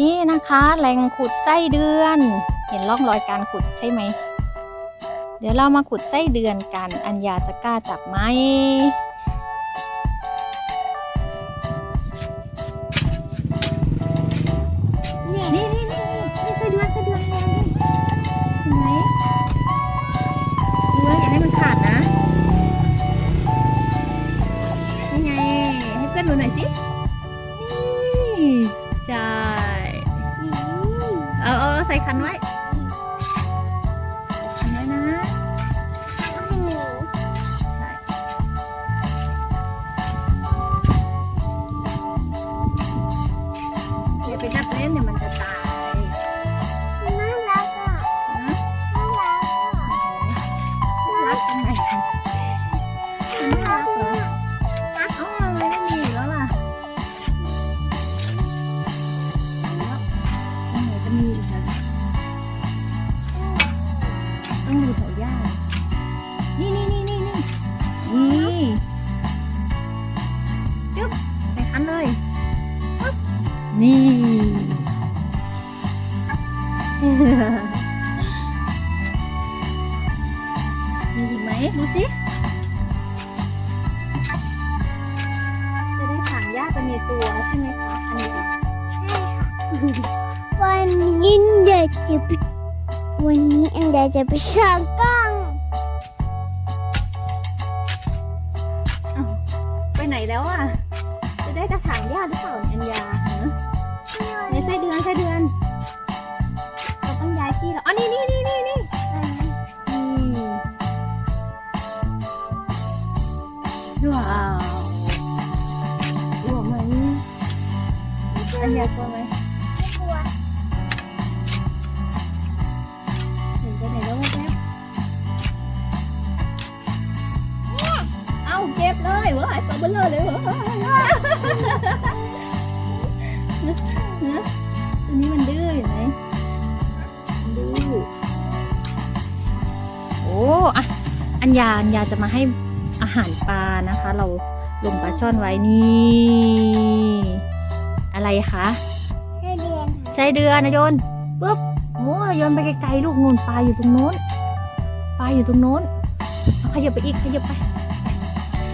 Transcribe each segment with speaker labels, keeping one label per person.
Speaker 1: นี่นะคะแหล่งขุดไส้เดือน เห็นร่องรอยการขุดใช่ไหม เดี๋ยวเรามาขุดไส้เดือนกัน อัญญาจะกล้าจับไหม เอาเออใส่คันไว้ ต้
Speaker 2: อ
Speaker 1: งดูแถวหญ้านี่นี่นี่นี่นี่นี่จึ๊บใส่คันเลยปึ๊บนี่ มีอีกไหมดูสิจะได้ถางหญ้าไปในตัวใช่ไหมคะอันนี้ค่ะ
Speaker 2: วันนี้เดี๋ยวจะไป วันนี้อันเดยวจะไปเช่างกล้อง
Speaker 1: ไปไหนแล้วอะ จะได้กระถางหญ้าหรือเปล่าเนี่ยอัญญาฮะในไส้เดือนไส้เดือน เราต้องย้ายที่แล้วอ๋อนี่นี่นี่นี่นี่นี่ว้าวกลัวไหมอัญญากลัวไหม
Speaker 2: ไม่
Speaker 1: ตัวนี้มันดื้อเห็นไหมดื้อโอ้อะอัญญาอัญญาจะมาให้อาหารปลานะคะ เราลงปลาช่อนไว้นี่ อะไรคะ
Speaker 2: ใช่เดือน
Speaker 1: ใช่เดือนนะโยนปุ๊บโอ้โยนไปไกลๆลูกนู่นปลาอยู่ตรงโน้นปลาอยู่ตรงโน้นขยับไปอีกขยับไป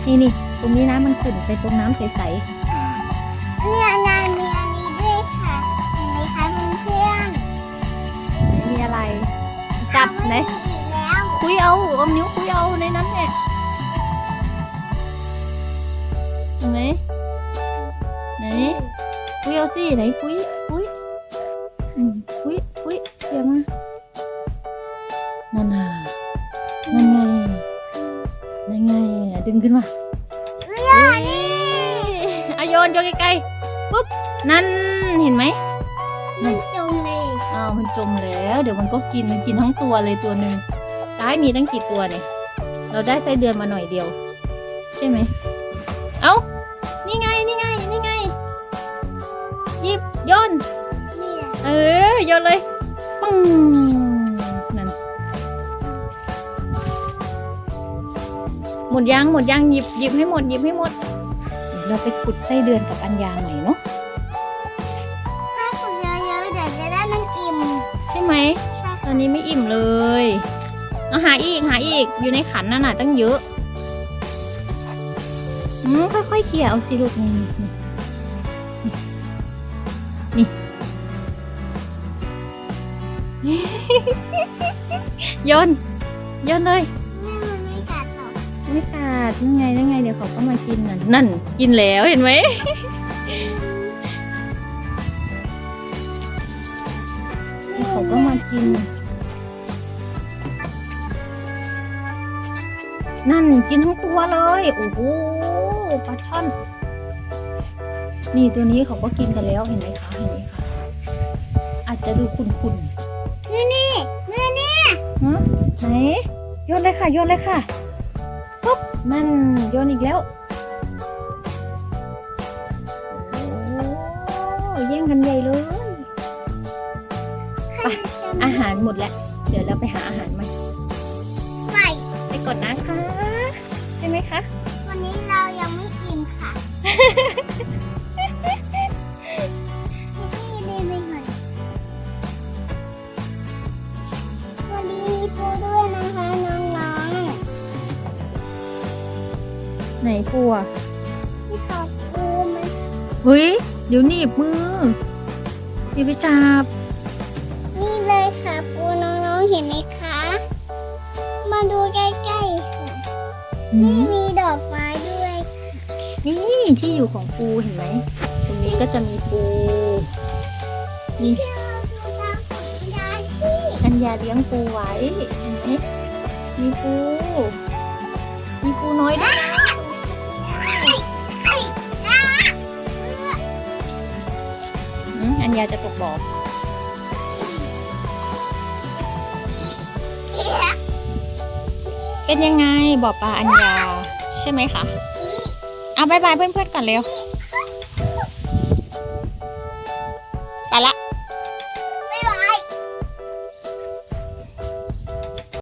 Speaker 1: นี่นี่ตรงนี้น้ำมันขุ่นไปตรงน้ำใส
Speaker 2: เๆ
Speaker 1: จับไหน
Speaker 2: เอาม่มีอีกแล้ว
Speaker 1: คุยเอาเอานิ้วคุยเอาในนั้นแหละเห็นไหมไหนคุยเอาสิไหนคุยคุยอืมคุยคุยเสียงมานั่นน่ะนั่นไงนั่นไงอะดึงขึ้นมา
Speaker 2: เนี่ยนี่
Speaker 1: เอาโยนโยนไกลๆปุ๊บนั่นเห็นไหม
Speaker 2: มันจมเลย
Speaker 1: อ้าวมันจมแล้ว เดี๋ยวมันก็กินมันกินทั้งตัวเลยตัวหนึ่งตายมีตั้งกี่ตัวเนี่ย เราได้ไส้เดือนมาหน่อยเดียว ใช่ไหม เอ้า นี่ไง นี่ไง นี่ไงหยิบโยน
Speaker 2: เนี่ย
Speaker 1: เออโยนเลยปึ้งนั่นหมดยังหมดยังหยิบหยิบให้หมดหยิบให้หมด เราไปขุดไส้เดือนกับอัญญาใหม่เนาะ
Speaker 2: ไห
Speaker 1: ม
Speaker 2: ใช่
Speaker 1: ตอนนี้ไม่อิ่มเลยเอาหาอีกหาอีกอยู่ในขันนั่นน่ะตั้งเยอะอืมค่อยๆเขี่ยเอาสิลูกนี่นี่นี่นี่โยนโยนเลย
Speaker 2: เนี่ยมันไม่กัดหรอก
Speaker 1: ไม่ขาดนั่นไงนั่นไงเดี๋ยวเขาก็มากินนั่นนั่น กินแล้วเห็นไหม ก็มากิน นั่นกินทั้งตัวเลย โอ้โหปลาช่อน นี่ตัวนี้เขาก็กินกันแล้วเห็นไหมคะเห็นไหมคะอาจจะดูขุ่น
Speaker 2: นี่นี่นี่นี่
Speaker 1: ๆฮะไหนโยนเลยค่ะโยนเลยค่ะปุ๊บนั่นโยนอีกแล้ว โอ้แย่งกันใหญ่เลย
Speaker 2: ป
Speaker 1: อาหารหมดแล้ว เดี๋ยวเราไปหาอาหารใหม่
Speaker 2: ไป
Speaker 1: ไปกดนะคะใช่ไหมคะ
Speaker 2: วันนี้เรายังไม่กินค่ะนี่นี่ไม่หน่อยวันนี้มีปูด้วยนะคะน้
Speaker 1: องๆไหนปูอะ
Speaker 2: ที่เขาปูมัน
Speaker 1: เฮ้ยเดี๋ยวหนีบมืออย่าไปจับ
Speaker 2: เห็นไหมคะ มาดูใกล้ๆค่ะ
Speaker 1: อื
Speaker 2: นี่
Speaker 1: ม
Speaker 2: มีดอกไม้ด้วย
Speaker 1: นี่ที่อยู่ของปูเห็นไหม ตรงนี้ก็จะมีปู นี่
Speaker 2: ที่เราดูตามของยายสิ
Speaker 1: อัญญาเลี้ยงปูไว้เห็นไหมมีปู มีปูน้อยด้วยนะ
Speaker 2: ไอ้อ้า
Speaker 1: อืมอัญญาจะตกบ่อ เป็นยังไงบ่อปลาอัญญาใช่ไหมคะ เอาบายบายเพื่อนๆก่อนเร็ว